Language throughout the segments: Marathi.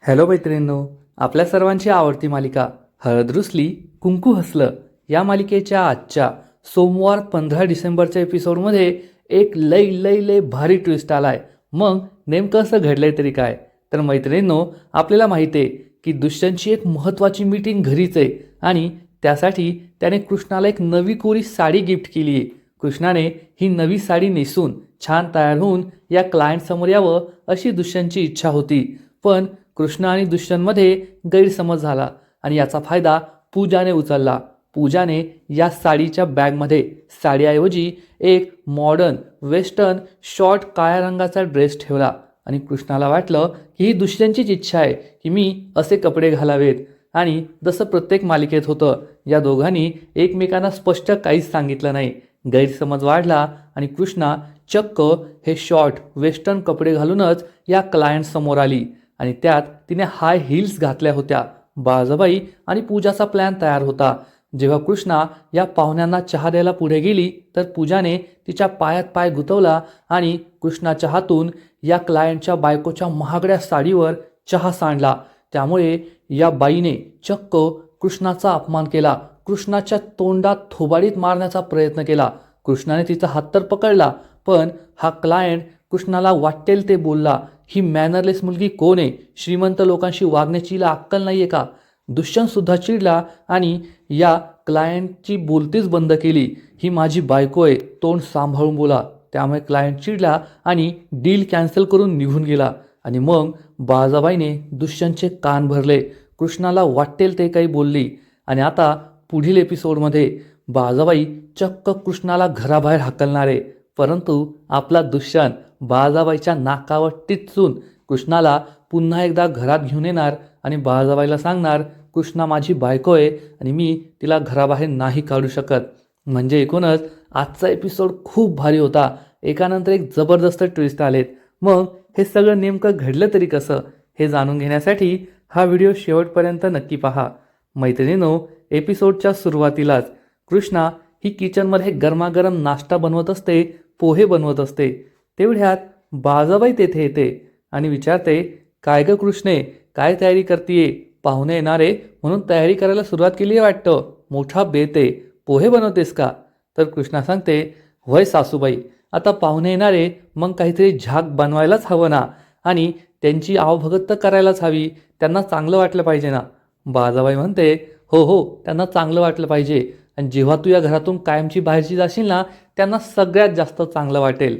हॅलो मैत्रिणींनो आपल्या सर्वांची आवडती मालिका हळद रुसली कुंकू हसलं या मालिकेच्या आजच्या सोमवार पंधरा डिसेंबरच्या एपिसोडमध्ये एक लय लय लय भारी ट्विस्ट आलाय. मग नेमकं असं घडलंय तरी काय? तर मैत्रिणींनो आपल्याला माहिती आहे की दुष्यंतची एक महत्त्वाची मीटिंग घरीच आहे आणि त्यासाठी त्याने कृष्णाला एक नवी कोरी साडी गिफ्ट केली आहे. कृष्णाने ही नवी साडी नेसून छान तयार होऊन या क्लायंटसमोर यावं अशी दुष्यंतची इच्छा होती. पण कृष्ण आणि दुष्यंतमध्ये गैरसमज झाला आणि याचा फायदा पूजाने उचलला. पूजाने या साडीच्या बॅगमध्ये साडीऐवजी एक मॉडर्न वेस्टर्न शॉर्ट काळ्या रंगाचा ड्रेस ठेवला आणि कृष्णाला वाटलं की ही दुसऱ्यांचीच इच्छा आहे की मी असे कपडे घालावेत. आणि जसं प्रत्येक मालिकेत होतं या दोघांनी एकमेकांना स्पष्ट काहीच सांगितलं नाही. गैरसमज वाढला आणि कृष्णा चक्क हे शॉर्ट वेस्टर्न कपडे घालूनच या क्लायंट समोर आली. आणि त्यात तिने हाय हिल्स घातल्या होत्या. बाळजाबाई आणि पूजाचा प्लॅन तयार होता. जेव्हा कृष्णा या पाहुण्यांना चहा द्यायला पुढे गेली तर पूजाने तिच्या पायात पाय गुंतवला आणि कृष्णाच्या हातून या क्लायंटच्या बायकोच्या महागड्या साडीवर चहा सांडला. त्यामुळे या बाईने चक्क कृष्णाचा अपमान केला. कृष्णाच्या तोंडात थोबाडीत मारण्याचा प्रयत्न केला. कृष्णाने तिचा हात तर पकडला पण हा क्लायंट कृष्णाला वाटेल ते बोलला. ही मॅनरलेस मुलगी कोण आहे? श्रीमंत लोकांशी वागण्याची हिला अक्कल नाही आहे का? दुष्यंत सुद्धा चिडला आणि या क्लायंटची बोलतीच बंद केली. ही माझी बायको आहे तोंड सांभाळून बोला. त्यामुळे क्लायंट चिडला आणि डील कॅन्सल करून निघून गेला. आणि मग बाळजाबाईने दुष्यंतचे कान भरले. कृष्णाला वाटेल ते काही बोलली. आणि आता पुढील एपिसोडमध्ये बाळजाबाई चक्क कृष्णाला घराबाहेर हाकलणार आहे परंतु आपला दुष्यंत बाळाजाबाईच्या नाकावर टिचून कृष्णाला पुन्हा एकदा घरात घेऊन येणार आणि बाळाजाबाईला सांगणार कृष्णा माझी बायको आहे आणि मी तिला घराबाहेर नाही काढू शकत. म्हणजे एकूणच आजचा एपिसोड खूप भारी होता. एकानंतर एक जबरदस्त ट्विस्ट आलेत. मग हे सगळं नेमकं घडलं तरी कसं? हे जाणून घेण्यासाठी हा व्हिडिओ शेवटपर्यंत नक्की पहा. मैत्रिणीनो एपिसोडच्या सुरुवातीलाच कृष्णा ही किचनमध्ये गरमागरम नाश्ता बनवत असते पोहे बनवत असते. तेवढ्यात बाजाबाई तेथे येते आणि विचारते काय ग कृष्णे काय तयारी करतीये? पाहुणे येणारे म्हणून तयारी करायला सुरुवात केली आहे वाटतं. मोठा बेते पोहे बनवतेस का? तर कृष्णा सांगते वय सासूबाई आता पाहुणे येणारे मग काहीतरी झाक बनवायलाच हवं ना. आणि त्यांची आवभगत तर करायलाच हवी. त्यांना चांगलं वाटलं पाहिजे ना. बाजाबाई म्हणते हो हो त्यांना चांगलं वाटलं पाहिजे. आणि जेव्हा तू या घरातून कायमची बाहेरची जाशील ना त्यांना सगळ्यात जास्त चांगलं वाटेल.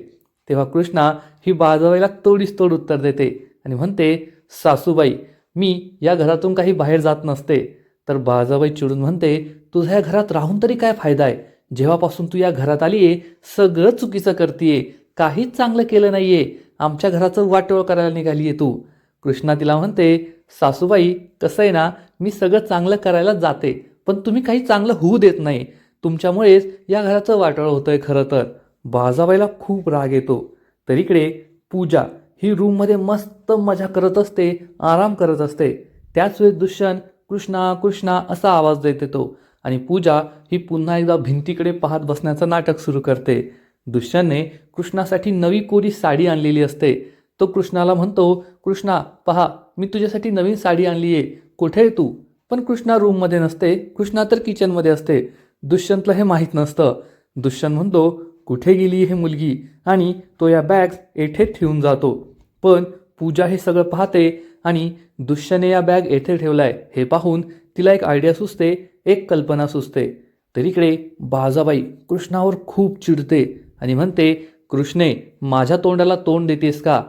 तेव्हा कृष्णा ही बाजाबाईला तोडीस तोड उत्तर देते आणि म्हणते सासूबाई मी या घरातून काही बाहेर जात नसते. तर बाजाबाई चिडून म्हणते तुझ्या घरात राहून तरी काय फायदा आहे? जेव्हापासून तू या घरात आली आहे सगळं चुकीचं करतीये. काहीच चांगलं केलं नाही आहे आमच्या घराचं वाटोळ करायला निघाली आहे तू. कृष्णा तिला म्हणते सासूबाई कसं आहे ना मी सगळं चांगलं करायला जाते पण तुम्ही काही चांगलं होऊ देत नाही. तुमच्यामुळेच या घराचं वाटोळ होतंय खरं तर. बाजाबाईला खूप राग येतो. तर इकडे पूजा ही रूममध्ये मस्त मजा करत असते आराम करत असते. त्याच वेळेस दुष्यंत कृष्णा कृष्णा असा आवाज देत येतो. आणि पूजा ही पुन्हा एकदा भिंतीकडे पाहत बसण्याचं नाटक सुरू करते. दुष्यंतने कृष्णासाठी नवी कोरी साडी आणलेली असते. तो कृष्णाला म्हणतो कृष्णा पहा मी तुझ्यासाठी नवीन साडी आणली आहे कुठे आहे तू? पण कृष्णा रूममध्ये नसते. कृष्णा तर किचनमध्ये असते. दुष्यंतला हे माहीत नसतं. दुष्यंत म्हणतो कुठे गेली हे मुलगी? आणि तो या बॅग्स येथे ठेवून जातो. पण पूजा हे सगळं पाहते आणि दुष्यने या बॅग येथे ठेवलाय. हे पाहून तिला एक आयडिया सुचते एक कल्पना सुचते. तर इकडे बाजाबाई कृष्णावर खूप चिडते आणि म्हणते कृष्णे माझ्या तोंडाला तोंड देतेस का?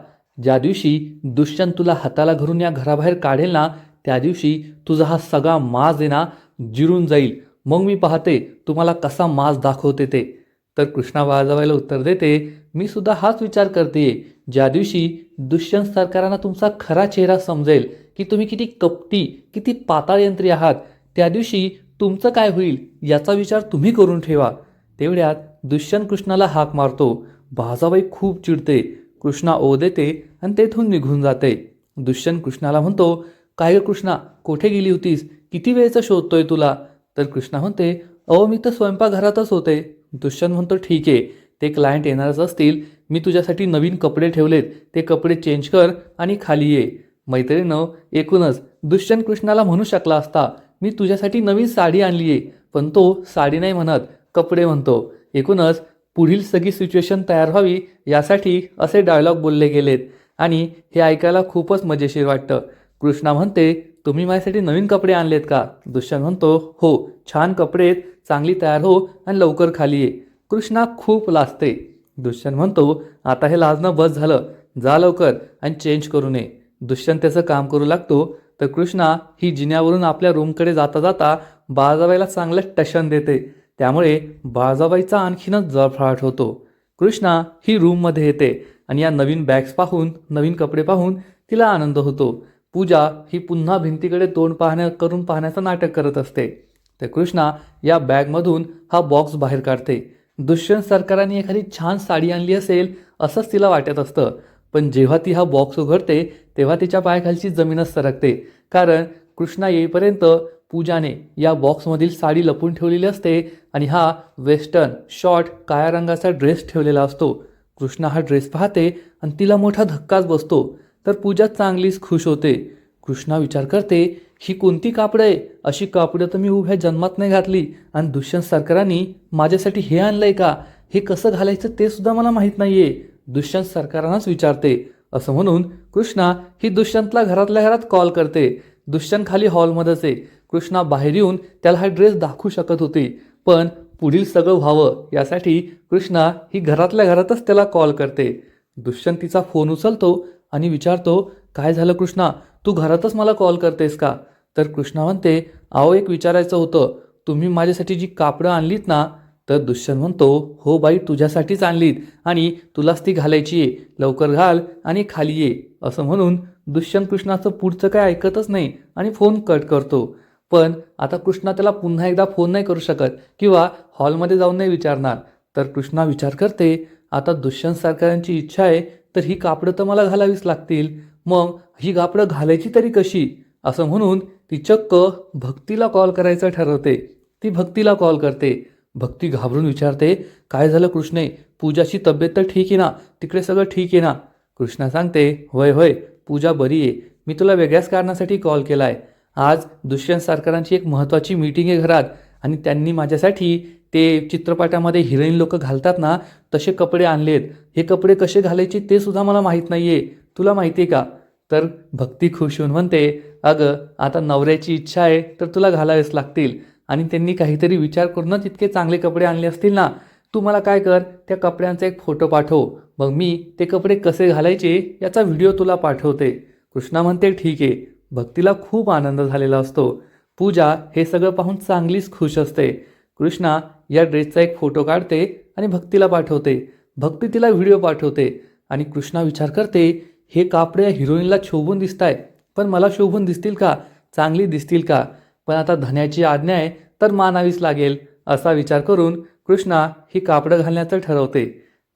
ज्या दिवशी दुष्यंत तुला हाताला घरून या घराबाहेर काढेल ना त्या दिवशी तुझा हा सगळा माज आहे ना जिरून जाईल. मग मी पाहते तुम्हाला कसा माज दाखवते ते. तर कृष्णा वाजवायला उत्तर देते मी सुद्धा हाच विचार करते ज्या दिवशी दुष्यंत सरकारांना तुमचा खरा चेहरा समजेल की तुम्ही किती कपटी किती पाताळ यंत्री आहात त्या दिवशी तुमचं काय होईल याचा विचार तुम्ही करून ठेवा. तेवढ्यात दुष्यंत कृष्णाला हाक मारतो. बाजाबाई खूप चिडते. कृष्णा ओ देते आणि तेथून निघून जाते. दुष्यंत कृष्णाला म्हणतो काय कृष्णा कुठे गेली होतीस? किती वेळचं शोधतोय तुला? तर कृष्णा म्हणते अहो मी तर स्वयंपाकघरातच होते. दुष्यंत म्हणतो ठीक आहे ते क्लायंट येणारच असतील. मी तुझ्यासाठी नवीन कपडे ठेवलेत. ते कपडे चेंज कर आणि खाली ये. मैत्रिणीनं एकूणच दुष्यंत कृष्णाला म्हणू शकला असता मी तुझ्यासाठी नवीन साडी आणली आहे. पण तो साडी नाही म्हणत कपडे म्हणतो. एकूणच पुढील सगळी सिच्युएशन तयार व्हावी यासाठी असे डायलॉग बोलले गेलेत. आणि हे ऐकायला खूपच मजेशीर वाटतं. कृष्णा म्हणते तुम्ही माझ्यासाठी नवीन कपडे आणलेत का? दुष्यंत म्हणतो हो छान कपडे आहेत. चांगली तयार हो आणि लवकर खाली ये. कृष्णा खूप लाजते. दुष्यंत म्हणतो आता हे लाजणं बस झालं. जा लवकर आणि चेंज करू नये दुष्यंत त्याचं काम करू लागतो. तर कृष्णा ही जिन्यावरून आपल्या रूमकडे जाता जाता बाळजाबाईला चांगलं टशन देते. त्यामुळे बाळजाबाईचा आणखीनच जळफळाट होतो. कृष्णा ही रूममध्ये येते आणि या नवीन बॅग्स पाहून नवीन कपडे पाहून तिला आनंद होतो. पूजा ही पुन्हा भिंतीकडे तोंड पाहण्या करून पाहण्याचं नाटक करत असते. तर कृष्णा या बॅगमधून हा बॉक्स बाहेर काढते. दुष्यंत सरकारांनी एखादी छान साडी आणली असेल असंच तिला वाटत असतं. पण जेव्हा ती हा बॉक्स उघडते तेव्हा तिच्या पायाखालची जमीनच सरकते. कारण कृष्णा येईपर्यंत पूजाने या बॉक्समधील साडी लपून ठेवलेली असते आणि हा वेस्टर्न शॉर्ट काळ्या रंगाचा ड्रेस ठेवलेला असतो. कृष्णा हा ड्रेस पाहते आणि तिला मोठा धक्काच बसतो. तर पूजा चांगलीच खुश होते. कृष्णा विचार करते ही कोणती कापडं आहे? अशी कापडं तर मी उभ्या जन्मात नाही घातली. आणि दुष्यंत सरकारांनी माझ्यासाठी हे आणलंय का? हे कसं घालायचं ते सुद्धा मला माहीत नाहीये. दुष्यंत सरकारांनाच विचारते. असं म्हणून कृष्णा ही दुष्यंतला घरातल्या घरात कॉल करते. दुष्यंत खाली हॉलमध्येच आहे. कृष्णा बाहेर येऊन त्याला हा ड्रेस दाखवू शकत होती. पण पुढील सगळं व्हावं यासाठी कृष्णा ही घरातल्या घरातच त्याला कॉल करते. दुष्यंत तिचा फोन उचलतो. आणि विचारतो काय झालं कृष्णा? तू घरातच मला कॉल करतेस का? तर कृष्णा म्हणते अहो एक विचारायचं होतं. तुम्ही माझ्यासाठी जी कापडं आणलीत ना तर दुष्यंत म्हणतो हो बाई तुझ्यासाठीच आणलीत आणि तुलाच ती घालायची आहे. लवकर घाल आणि खाली ये. असं म्हणून दुष्यंत कृष्णाचं पुढचं काय ऐकतच नाही आणि फोन कट करतो. पण आता कृष्णा त्याला पुन्हा एकदा फोन नाही करू शकत किंवा हॉलमध्ये जाऊन नाही विचारणार. तर कृष्णा विचार करते आता दुष्यंत सरकारांची इच्छा आहे तर ही कापडं तर मला घालावीच लागतील. मग ही कापडं घालायची तरी कशी? असं म्हणून ती चक्क भक्तीला कॉल करायचं ठरवते. ती भक्तीला कॉल करते. भक्ती घाबरून विचारते काय झालं कृष्णे? पूजाची तब्येत तर ठीक आहे ना? तिकडे सगळं ठीक आहे ना? कृष्णा सांगते होय होय पूजा बरी आहे. मी तुला वेगळ्याच कारणासाठी कॉल केला आहे आज दुष्यंत सरकारांची एक महत्त्वाची मीटिंग आहे घरात आणि त्यांनी माझ्यासाठी ते चित्रपटामध्ये हिरोईन लोक घालतात ना तसे कपडे आणलेत. हे कपडे कसे घालायचे ते सुद्धा मला माहीत नाही आहे तुला माहिती आहे का? तर भक्ती खुश होऊन म्हणते अगं आता नवऱ्याची इच्छा आहे तर तुला घालावेच लागतील. आणि त्यांनी काहीतरी विचार करूनच इतके चांगले कपडे आणले असतील ना. तू मला काय कर त्या कपड्यांचा एक फोटो पाठव. मग मी ते कपडे कसे घालायचे याचा व्हिडिओ तुला पाठवते. कृष्णा म्हणते ठीक आहे. भक्तीला खूप आनंद झालेला असतो. पूजा हे सगळं पाहून चांगलीच खुश असते. कृष्णा या ड्रेसचा एक फोटो काढते आणि भक्तीला पाठवते. भक्ती तिला व्हिडिओ पाठवते आणि कृष्णा विचार करते हे कापडे या हिरोईनला शोभून दिसत आहे पण मला शोभून दिसतील का? चांगली दिसतील का? पण आता धन्याची आज्ञा आहे तर मानावीच लागेल असा विचार करून कृष्णा ही कापडं घालण्याचं ठरवते.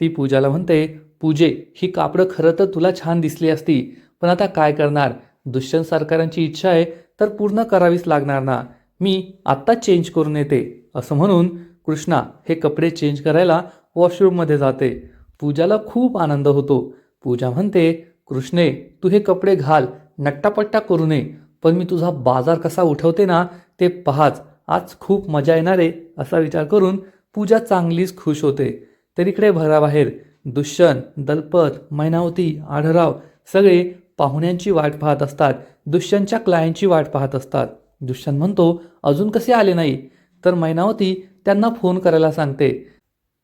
ती पूजाला म्हणते पूजे ही कापडं खरं तर तुला छान दिसली असती पण आता काय करणार? दुष्यंत सरकारांची इच्छा आहे तर पूर्ण करावीच लागणार ना. मी आत्ता चेंज करून येते. असं म्हणून कृष्णा हे कपडे चेंज करायला वॉशरूममध्ये जाते. पूजाला खूप आनंद होतो. पूजा म्हणते कृष्णे तू हे कपडे घाल नट्टापट्टा करू नये पण मी तुझा बाजार कसा उठवते ना ते पहाच. आज खूप मजा येणार आहे असा विचार करून पूजा चांगलीच खुश होते. तर इकडे भराबाहेर दुष्यंत दलपत मैनावती आढराव सगळे पाहुण्यांची वाट पाहत असतात. दुष्यंतच्या क्लायंटची वाट पाहत असतात. दुष्यंत म्हणतो अजून कसे आले नाही? तर मैनावती त्यांना फोन करायला सांगते.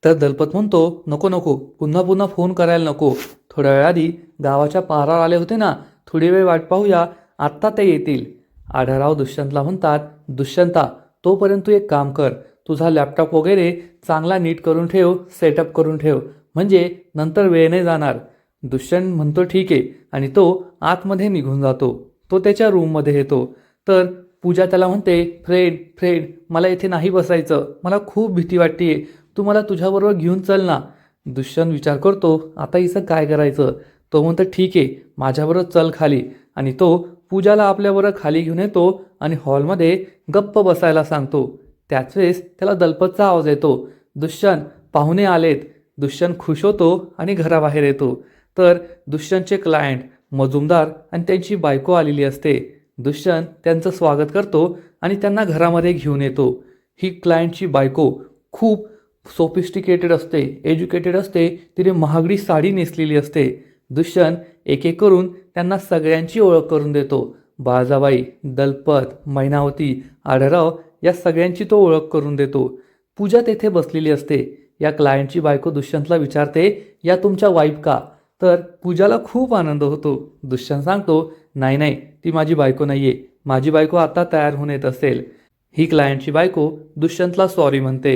तर दलपत म्हणतो नको नको पुन्हा पुन्हा फोन करायला नको. थोड्या वेळाआधी गावाच्या पारावर आले होते ना थोडी वेळ वाट पाहूया आत्ता ते येतील. आढळराव दुष्यंतला म्हणतात दुष्यंता तोपर्यंत तू एक काम कर. तुझा लॅपटॉप वगैरे चांगला नीट करून ठेव सेटअप करून ठेव. म्हणजे नंतर वेळ नाही जाणार. दुष्यंत म्हणतो ठीक आहे. आणि तो आतमध्ये निघून जातो. तो त्याच्या रूममध्ये येतो. तर पूजा त्याला म्हणते फ्रेंड फ्रेंड मला इथे नाही बसायचं. मला खूप भीती वाटते तू मला तुझ्याबरोबर घेऊन चल ना. दुष्यंत विचार करतो आता हिचं काय करायचं? तो म्हणतो ठीक आहे माझ्याबरोबर चल खाली. आणि तो पूजाला आपल्याबरोबर खाली घेऊन येतो आणि हॉलमध्ये गप्प बसायला सांगतो. त्याच वेळेस त्याला दलपतचा आवाज येतो. दुष्यंत पाहुणे आलेत. दुष्यंत खुश होतो आणि घराबाहेर येतो. तर दुष्यंतचे क्लायंट मजुमदार आणि त्यांची बायको आलेली असते. दुष्यंत त्यांचं स्वागत करतो आणि त्यांना घरामध्ये घेऊन येतो. ही क्लायंटची बायको खूप सोफिस्टिकेटेड असते एज्युकेटेड असते तिने महागडी साडी नेसलेली असते. दुष्यंत एक एक करून त्यांना सगळ्यांची ओळख करून देतो. बाळजाबाई दलपत मैनावती आढराव या सगळ्यांची तो ओळख करून देतो. पूजा तेथे बसलेली असते. या क्लायंटची बायको दुष्यंतला विचारते या तुमच्या वाईफ का? तर पूजाला खूप आनंद होतो. दुष्यंत सांगतो नाही नाही ती माझी बायको नाहीये. माझी बायको आता तयार होऊन येत असेल. ही क्लायंटची बायको दुष्यंतला सॉरी म्हणते.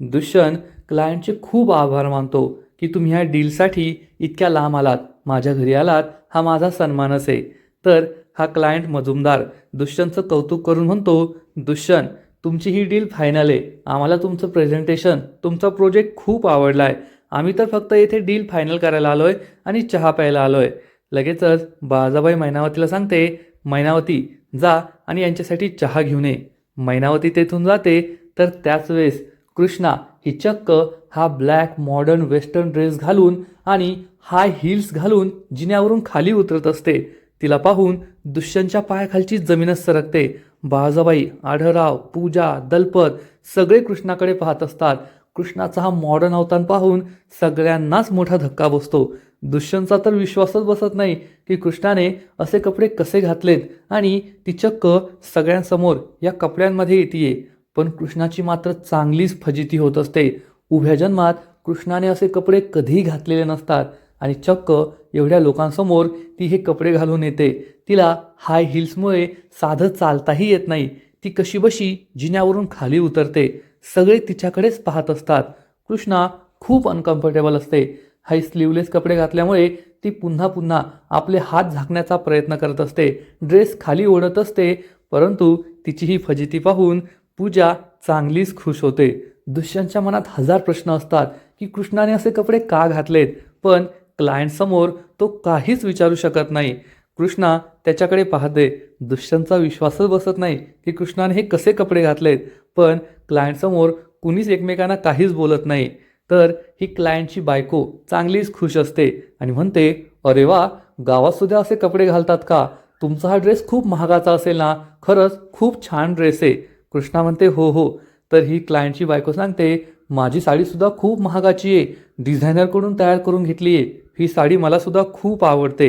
दुष्यंत क्लायंटचे खूप आभार मानतो की तुम्ही ह्या डीलसाठी इतक्या लांब आलात. माझ्या घरी आलात हा माझा सन्मानच आहे. तर हा क्लायंट मजुमदार दुष्यंतचं कौतुक करून म्हणतो दुष्यंत तुमची ही डील फायनल आहे. आम्हाला तुमचं प्रेझेंटेशन तुमचा प्रोजेक्ट खूप आवडला आहे आम्ही तर फक्त येथे डील फायनल करायला आलो आहे आणि चहा प्यायला आलो आहे लगेचच बाळाजाबाई मैनावतीला सांगते मैनावती जा आणि यांच्यासाठी चहा घेऊन ये. मैनावती तेथून जाते तर त्याच वेळेस कृष्णा ही चक्क हा ब्लॅक मॉडर्न वेस्टर्न ड्रेस घालून आणि हाय हिल्स घालून जिन्यावरून खाली उतरत असते. तिला पाहून दुष्यंतच्या पायाखालची जमीनच सरकते. बाळाजाबाई आढळराव पूजा दलपत सगळे कृष्णाकडे पाहत असतात. कृष्णाचा हा मॉडर्न अवतार पाहून सगळ्यांनाच मोठा धक्का बसतो. दुष्यंतचा तर विश्वासच बसत नाही की कृष्णाने असे कपडे कसे घातलेत आणि ती चक्क सगळ्यांसमोर या कपड्यांमध्ये येते पण कृष्णाची मात्र चांगलीच फजिती होत असते. उभ्या जन्मात कृष्णाने असे कपडे कधीही घातलेले नसतात आणि चक्क एवढ्या लोकांसमोर ती हे कपडे घालून येते. तिला हाय हिल्समुळे साधं चालताही येत नाही. ती कशी बशी जिन्यावरून खाली उतरते. सगळे तिच्याकडेच पाहत असतात. कृष्णा खूप अनकम्फर्टेबल असते. हे स्लीवलेस कपडे घातल्यामुळे ती पुन्हा पुन्हा आपले हात झाकण्याचा प्रयत्न करत असते. ड्रेस खाली ओढत असते परंतु तिची ही फजिती पाहून पूजा चांगलीच खुश होते. दुष्यंतच्या मनात हजार प्रश्न असतात की कृष्णाने असे कपडे का घातलेत? पण क्लायंटसमोर तो काहीच विचारू शकत नाही. कृष्णा त्याच्याकडे पाहते दुष्यंतचा विश्वासच बसत नाही की कृष्णाने हे कसे कपडे घातलेत. पण क्लायंटसमोर कुणीच एकमेकांना काहीच बोलत नाही. तर ही क्लायंटची बायको चांगलीच खुश असते आणि म्हणते अरे वा गावातसुद्धा असे कपडे घालतात का? तुमचा हा ड्रेस खूप महागाचा असेल ना? खरंच खूप छान ड्रेस आहे. कृष्णा म्हणते हो हो. तर ही क्लायंटची बायको सांगते माझी साडीसुद्धा खूप महागाची आहे. डिझायनरकडून तयार करून घेतली आहे. ही साडी मला सुद्धा खूप आवडते.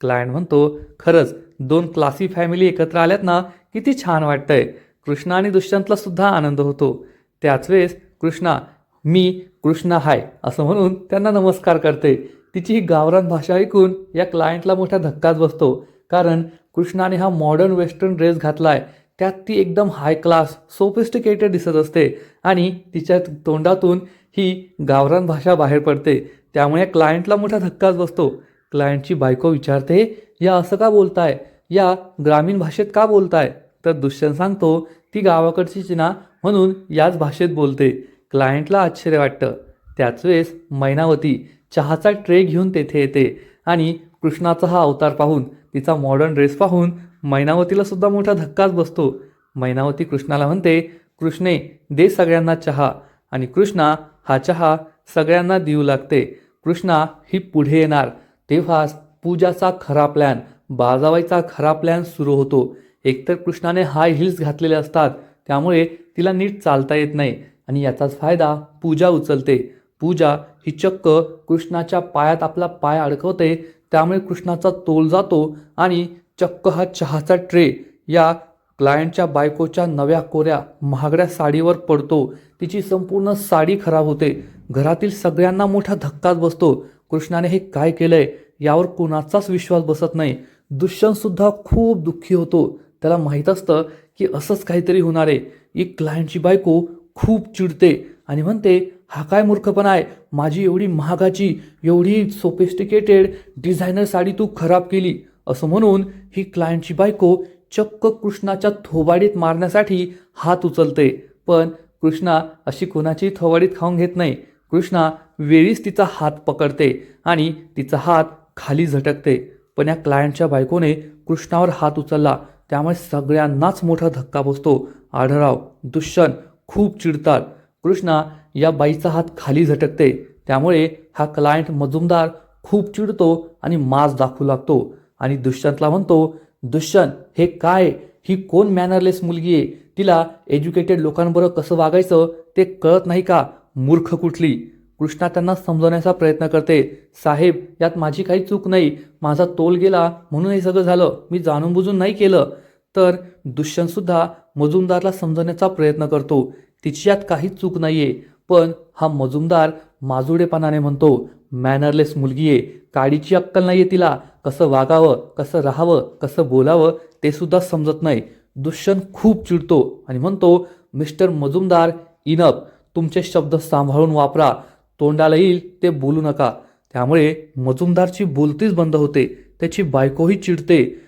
क्लायंट म्हणतो खरंच दोन क्लासी फॅमिली एकत्र आल्यात ना किती छान वाटतंय. कृष्णा आणि दुष्यंतला सुद्धा आनंद होतो. त्याच वेळेस कृष्णा मी कृष्णा हाय असं म्हणून त्यांना नमस्कार करते. तिची ही गावरान भाषा ऐकून या क्लायंटला मोठा धक्काच बसतो. कारण कृष्णाने हा मॉडर्न वेस्टर्न ड्रेस घातला आहे त्यात ती एकदम हाय क्लास सोफिस्टिकेटेड दिसत असते. आणि तिच्या तोंडातून ही गावरान भाषा बाहेर पडते. त्यामुळे क्लायंटला मोठा धक्काच बसतो. क्लायंटची बायको विचारते या असं का बोलताय? या ग्रामीण भाषेत का बोलताय? तर दुष्यंत सांगतो ती गावाकडचीच ना म्हणून याच भाषेत बोलते. क्लायंटला आश्चर्य वाटतं. त्याच वेळेस मैनावती चहाचा ट्रे घेऊन तेथे येते आणि कृष्णाचा हा अवतार पाहून तिचा मॉडर्न ड्रेस पाहून मैनावतीला सुद्धा मोठा धक्काच बसतो. मैनावती कृष्णाला म्हणते कृष्णे दे सगळ्यांना चहा. आणि कृष्णा हा चहा सगळ्यांना देऊ लागते. कृष्णा ही पुढे येणार. तेव्हाच पूजाचा खरा प्लॅन बाजावाईचा खरा प्लॅन सुरू होतो. एकतर कृष्णाने हाय हिल्स घातलेले असतात त्यामुळे तिला नीट चालता येत नाही. आणि याचाच फायदा पूजा उचलते. पूजा ही चक्क कृष्णाच्या पायात आपला पाय अडकवते त्यामुळे कृष्णाचा तोल जातो आणि चक्क हा चहाचा ट्रे या क्लायंटच्या बायकोच्या नव्या कोऱ्या महागड्या साडीवर पडतो. तिची संपूर्ण साडी खराब होते. घरातील सगळ्यांना मोठा धक्काच बसतो. कृष्णाने हे काय केलंय यावर कोणाचाच विश्वास बसत नाही. दुष्यंतसुद्धा खूप दुःखी होतो. त्याला माहीत असतं की असंच काहीतरी होणार आहे. एक क्लायंटची बायको खूप चिडते आणि म्हणते हा काय मूर्खपणा आहे माझी एवढी महागाची एवढी सोफिस्टिकेटेड डिझायनर साडी तू खराब केली. असं म्हणून ही क्लायंटची बायको चक्क कृष्णाच्या थोबाडीत मारण्यासाठी हात उचलते. पण कृष्णा अशी कोणाची थोबाडीत खाऊन घेत नाही. कृष्णा वेळीच तिचा हात पकडते आणि तिचा हात खाली झटकते. पण या क्लायंटच्या बायकोने कृष्णावर हात उचलला. त्यामुळे सगळ्यांनाच मोठा धक्का बसतो. आढळराव दुष्यंत खूप चिडतात. कृष्णा या बाईचा हात खाली झटकते. त्यामुळे हा क्लायंट मजुमदार खूप चिडतो आणि माज दाखवू लागतो. आणि दुष्यंतला म्हणतो दुष्यंत हे काय? ही कोण मॅनरलेस मुलगी आहे? तिला एज्युकेटेड लोकांबरोबर कसं वागायचं ते कळत नाही का? मूर्ख कुठली? कृष्णा त्यांना समजवण्याचा प्रयत्न करते. साहेब यात माझी काही चूक नाही. माझा तोल गेला म्हणून हे सगळं झालं. मी जाणून बुजून नाही केलं. तर दुष्यंतसुद्धा मजुमदारला समजवण्याचा प्रयत्न करतो. तिची यात काहीच चूक नाहीये. पण हा मजुमदार माजुडेपणाने म्हणतो मॅनरलेस मुलगी आहे. काडीची अक्कल नाहीये तिला. कसं वागावं कसं राहावं कसं बोलावं ते सुद्धा समजत नाही. दुष्यंत खूप चिडतो आणि म्हणतो मिस्टर मजुमदार इनप तुमचे शब्द सांभाळून वापरा. तोंडाला येईल ते बोलू नका. त्यामुळे मजुमदारची बोलतीच बंद होते. त्याची बायकोही चिडते.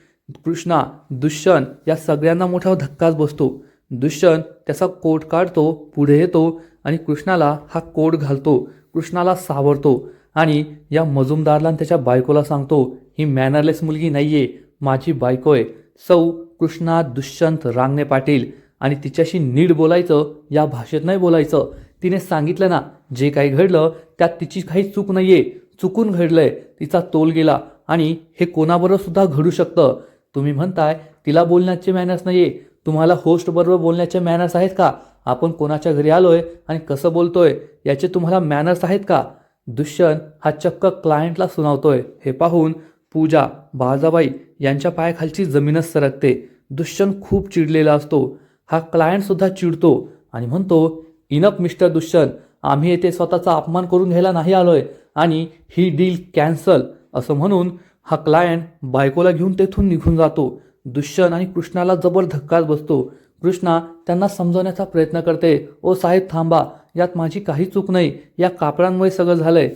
कृष्णा दुष्यंत या सगळ्यांना मोठा धक्काच बसतो. दुष्यंत त्याचा कोट काढतो पुढे येतो आणि कृष्णाला हा कोट घालतो. कृष्णाला सावरतो आणि या मजुमदारला त्याच्या बायकोला सांगतो ही मॅनरलेस मुलगी नाही आहे माझी बायको आहे. सौ कृष्णा दुष्यंत रांगणे पाटील आणि तिच्याशी नीट बोलायचं या भाषेत नाही बोलायचं. तिने सांगितलं ना जे काही घडलं त्यात तिची काही चूक नाही आहे चुकून घडलं आहे तिचा तोल गेला आणि हे कोणाबरोबर सुद्धा घडू शकतं? तुम्ही म्हणताय तिला बोलण्याचे मॅनर्स नाही आहे तुम्हाला होस्टबरोबर बोलण्याचे मॅनर्स आहेत का? आपण कोणाच्या घरी आलोय आणि कसं बोलतोय याचे तुम्हाला मॅनर्स आहेत का? दुष्यंत हा चक्क क्लायंटला सुनावतोय. हे पाहून पूजा बाजाबाई यांच्या पायाखालची जमीनच सरकते. दुष्यंत खूप चिडलेला असतो. हा क्लायंटसुद्धा चिडतो आणि म्हणतो इनप मिस्टर दुष्यंत आम्ही येथे स्वतःचा अपमान करून घ्यायला नाही आलोय आणि ही डील कॅन्सल असं म्हणून हा क्लायंट बायकोला घेऊन तेथून निघून जातो. दुष्यंत आणि कृष्णाला जबर धक्काच बसतो. कृष्णा त्यांना समजवण्याचा प्रयत्न करते. ओ साहेब थांबा. यात माझी काही चूक नाही. या कापडांमुळे सगळं झालंय.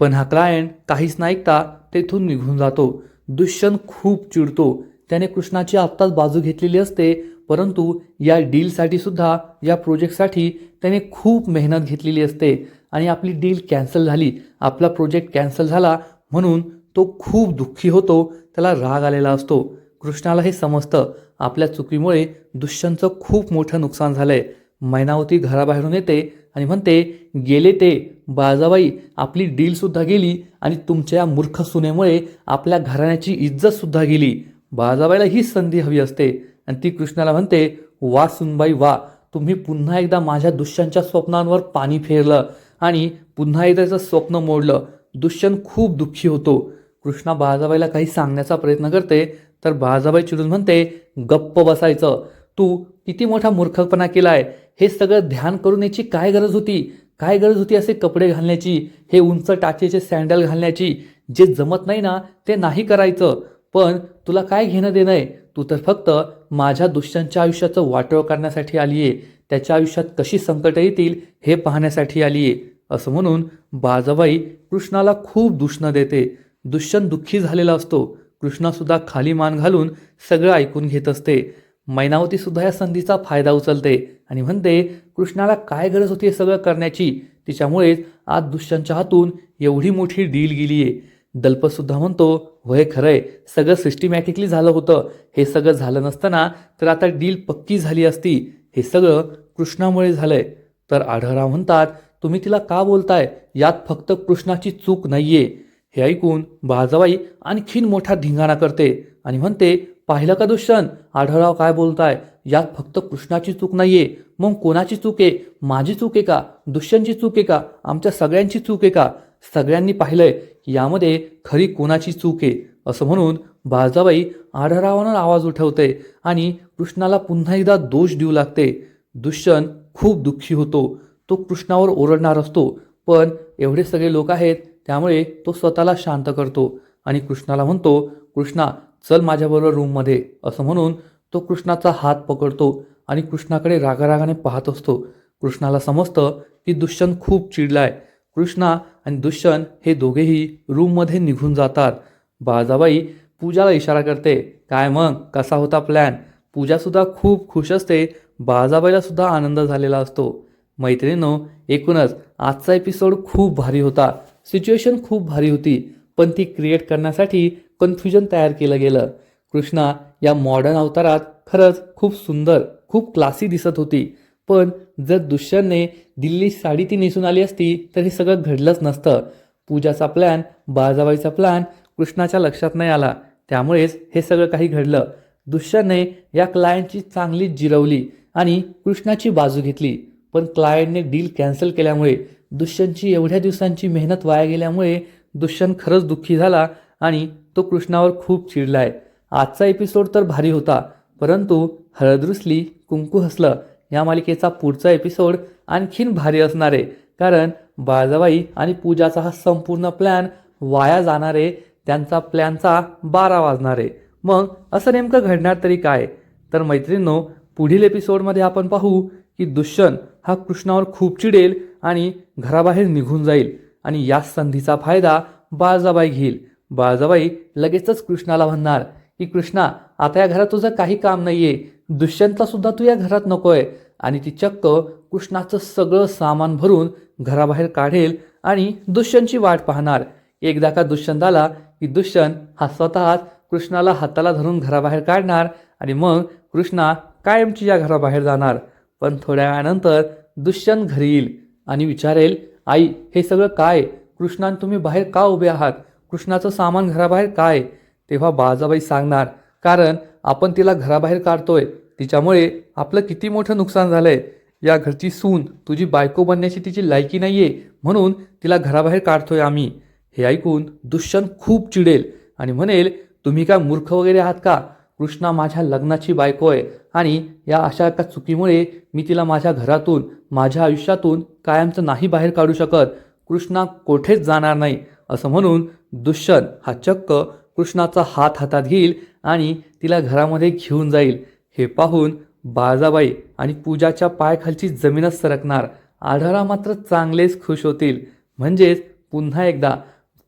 पण हा क्लायंट काहीच नाही ऐकता तेथून निघून जातो. दुष्यंत खूप चिडतो. त्याने कृष्णाची आत्ताच बाजू घेतलेली असते परंतु या डीलसाठी सुद्धा या प्रोजेक्टसाठी त्याने खूप मेहनत घेतलेली असते. आणि आपली डील कॅन्सल झाली. आपला प्रोजेक्ट कॅन्सल झाला म्हणून तो खूप दुःखी होतो त्याला राग आलेला असतो. कृष्णाला हे समजतं आपल्या चुकीमुळे दुष्यंतचं खूप मोठं नुकसान झालं आहे मैनावती घराबाहेरून येते आणि म्हणते गेले ते बाजाबाई आपली डीलसुद्धा गेली आणि तुमच्या या मूर्ख सुनेमुळे आपल्या घराण्याची इज्जतसुद्धा गेली. बाजाबाईला हीच संधी हवी असते. आणि ती कृष्णाला म्हणते वा सुनबाई वा तुम्ही पुन्हा एकदा माझ्या दुष्यांच्या स्वप्नांवर पाणी फेरलं आणि पुन्हा एकदा त्याचं स्वप्न मोडलं. दुष्यंत खूप दुःखी होतो. कृष्णा बाळाजाबाईला काही सांगण्याचा प्रयत्न करते तर बाळाजाबाई चिडून म्हणते गप्प बसायचं. तू किती मोठा मूर्खपणा केलाय. हे सगळं ध्यान करून याची काय गरज होती? काय गरज होती असे कपडे घालण्याची? हे उंच टाचेचे सँडल घालण्याची? जे जमत नाही ना ते नाही करायचं. पण तुला काय घेणं देणं आहे तू तर फक्त माझ्या दुष्यांच्या आयुष्याचं वाटोळ करण्यासाठी आली आहे त्याच्या आयुष्यात कशी संकट येतील हे पाहण्यासाठी आली आहे असं म्हणून बाजाबाई कृष्णाला खूप दुष्ण देते. दुष्यंत दुःखी झालेला असतो. कृष्णासुद्धा खाली मान घालून सगळं ऐकून घेत असते. मैनावतीसुद्धा या संधीचा फायदा उचलते आणि म्हणते कृष्णाला काय गरज होती हे सगळं करण्याची? तिच्यामुळेच आज दुष्यंतच्या हातून एवढी मोठी डील गेली आहे दल्पसुद्धा म्हणतो वय खरंय सगळं सिस्टमॅटिकली झालं होतं. हे सगळं झालं नसताना तर आता डील पक्की झाली असती. हे सगळं कृष्णामुळे झालंय. तर आढळराव म्हणतात तुम्ही तिला का बोलताय? यात फक्त कृष्णाची चूक नाहीये. हे ऐकून बाजाबाई आणखीन मोठा धिंगाणा करते आणि म्हणते पाहिलं का दुष्यंत? आढळराव काय बोलताय? यात फक्त कृष्णाची चूक नाहीये. मग कोणाची चूक आहे? माझी चूक आहे का? दुष्यंतची चूक आहे का? आमच्या सगळ्यांची चूक आहे का? सगळ्यांनी पाहिलंय यामध्ये खरी कोणाची चूक आहे? असं म्हणून बाजाबाई आढळरावानं आवाज उठवते आणि कृष्णाला पुन्हा एकदा दोष देऊ लागते. दुष्यंत खूप दुःखी होतो. तो कृष्णावर ओरडणार असतो. पण एवढे सगळे लोक आहेत त्यामुळे तो स्वतःला शांत करतो आणि कृष्णाला म्हणतो कृष्णा चल माझ्याबरोबर रूममध्ये असं म्हणून तो कृष्णाचा हात पकडतो आणि कृष्णाकडे रागारागाने पाहत असतो. कृष्णाला समजतं की दुष्यंत खूप चिडलाय. कृष्णा आणि दुष्यंत हे दोघेही रूममध्ये निघून जातात. बाळजाबाई पूजाला इशारा करते. काय मग? कसा होता प्लॅन पूजासुद्धा खूप खुश असते. बाळजाबाईलासुद्धा आनंद झालेला असतो. मैत्रिणीनो एकूणच आजचा एपिसोड खूप भारी होता. सिच्युएशन खूप भारी होती पण ती क्रिएट करण्यासाठी कन्फ्युजन तयार केलं गेलं. कृष्णा या मॉडर्न अवतारात खरंच खूप सुंदर खूप क्लासी दिसत होती. पण जर दुष्यंतने दिल्ली साडी ती नेसून आली असती तर हे सगळं घडलंच नसतं. पूजाचा प्लॅन बाळजाबाईचा प्लॅन कृष्णाच्या लक्षात नाही आला. त्यामुळेच हे सगळं काही घडलं. दुष्यंतने या क्लायंटची चांगली जिरवली आणि कृष्णाची बाजू घेतली. पण क्लायंटने डील कॅन्सल केल्यामुळे दुष्यंतची एवढ्या दिवसांची मेहनत वाया गेल्यामुळे दुष्यंत खरंच दुःखी झाला आणि तो कृष्णावर खूप चिडला आहे. आजचा एपिसोड तर भारी होता परंतु हळद रुसली कुंकू हसलं या मालिकेचा पुढचा एपिसोड आणखीन भारी असणार आहे. कारण बाळजाबाई आणि पूजाचा हा संपूर्ण प्लॅन वाया जाणार आहे त्यांचा प्लॅनचा बारा वाजणार आहे. मग असं नेमकं घडणार तरी काय? तर मैत्रिणींनो पुढील एपिसोडमध्ये आपण पाहू की दुष्यंत हा कृष्णावर खूप चिडेल आणि घराबाहेर निघून जाईल. आणि या संधीचा फायदा बाळजाबाई घेईल. बाळजाबाई लगेचच कृष्णाला म्हणणार की कृष्णा आता या घरात तुझं काही काम नाहीये. दुष्यंतला सुद्धा तू या घरात नकोय. आणि ती चक्क कृष्णाचं सगळं सामान भरून घराबाहेर काढेल आणि दुष्यंतची वाट पाहणार. एकदा का दुष्यंत आला की दुष्यंत हा स्वतःच कृष्णाला हाताला धरून घराबाहेर काढणार आणि मग कृष्णा कायमची या घराबाहेर जाणार. पण थोड्या वेळानंतर दुष्यंत घरी येईल. आणि विचारेल आई हे सगळं काय? कृष्णान तुम्ही बाहेर का उभे आहात? कृष्णाचं सामान घराबाहेर काय? तेव्हा बाळजाबाई सांगणार कारण आपण तिला घराबाहेर काढतोय. तिच्यामुळे आपलं किती मोठं नुकसान झालंय. या घरची सून तुझी बायको बनण्याची तिची लायकी नाहीये म्हणून तिला घराबाहेर काढतोय आम्ही. हे ऐकून दुष्यंत खूप चिडेल आणि म्हणेल तुम्ही काय मूर्ख वगैरे आहात का? कृष्णा माझ्या लग्नाची बायको आहे आणि या अशा एका चुकीमुळे मी तिला माझ्या घरातून माझ्या आयुष्यातून कायमचं नाही बाहेर काढू शकत. कृष्णा कोठेच जाणार नाही असं म्हणून दुष्यंत हा चक्क कृष्णाचा हात हातात घेईल आणि तिला घरामध्ये घेऊन जाईल. हे पाहून बाळजाबाई आणि पूजाच्या पायाखालची जमीनच सरकणार. आढळा मात्र चांगलेच खुश होतील. म्हणजेच पुन्हा एकदा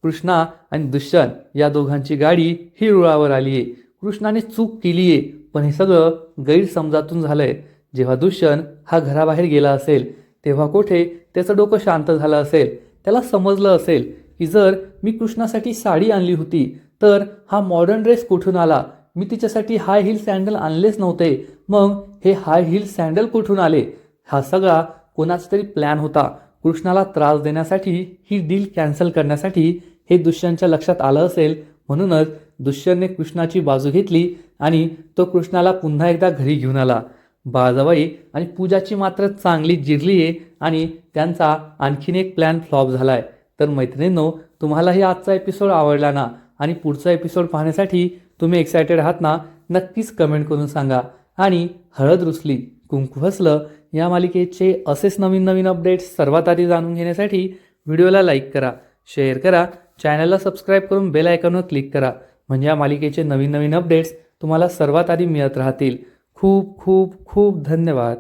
कृष्णा आणि दुष्यंत या दोघांची गाडी ही रुळावर आली आहे कृष्णाने चूक केली आहे पण हे सगळं गैरसमजातून झालंय. जेव्हा दुष्यंत हा घराबाहेर गेला असेल तेव्हा कोठे त्याचं डोकं शांत झालं असेल त्याला समजलं असेल की जर मी कृष्णासाठी साडी आणली होती तर हा मॉडर्न ड्रेस कुठून आला? मी तिच्यासाठी हाय हिल सँडल आणलेच नव्हते. मग हे हाय हिल सँडल कुठून आले? हा सगळा कोणाचा तरी प्लॅन होता. कृष्णाला त्रास देण्यासाठी ही डील कॅन्सल करण्यासाठी हे दुष्यंतच्या लक्षात आलं असेल. म्हणूनच दुष्यंतने कृष्णाची बाजू घेतली आणि तो कृष्णाला पुन्हा एकदा घरी घेऊन आला. बाळजाबाई आणि पूजाची मात्र चांगली जिरली आहे आणि त्यांचा आणखीन एक प्लॅन फ्लॉप झाला आहे तर मैत्रिणींनो तुम्हालाही आजचा एपिसोड आवडला ना? आणि पुढचा एपिसोड पाहण्यासाठी तुम्ही एक्सायटेड आहात ना? नक्कीच कमेंट करून सांगा. आणि हळद रुसली कुंकू हसलं या मालिकेचे असेच नवीन नवीन अपडेट्स सर्वात आधी जाणून घेण्यासाठी व्हिडिओला लाईक करा शेअर करा चॅनलला सबस्क्राईब करून बेल आयकॉनवर क्लिक करा. म्हणजे या मालिकेचे नवीन नवीन अपडेट्स तुम्हाला सर्वात आधी मिळत राहतील. खूप खूप खूप धन्यवाद.